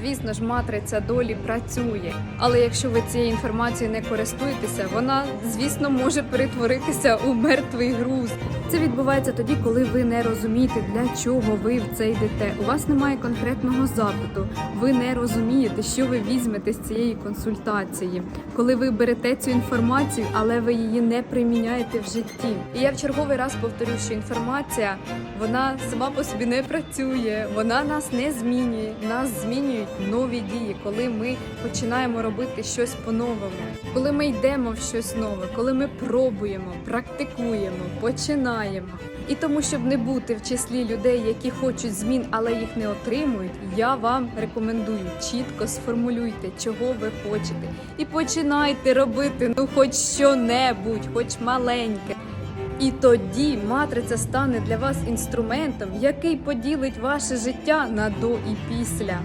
звісно ж, матриця долі працює. Але якщо ви цією інформацією не користуєтеся, вона, звісно, може перетворитися у мертвий груз. Це відбувається тоді, коли ви не розумієте, для чого ви в це йдете. У вас немає конкретного запиту. Ви не розумієте, що ви візьмете з цієї консультації, коли ви берете цю інформацію, але ви її не приміняєте в житті. І я в черговий раз повторю, що інформація вона сама по собі не працює, вона нас не змінює. Нас змінюють нові дії, коли ми починаємо робити щось по-новому, коли ми йдемо в щось нове, коли ми пробуємо, практикуємо, починаємо. І тому, щоб не бути в числі людей, які хочуть змін, але їх не отримують, я вам рекомендую чітко сформулюйте, чого ви хочете, і починайте робити ну хоч що-небудь, хоч маленьке. І тоді матриця стане для вас інструментом, який поділить ваше життя на до і після.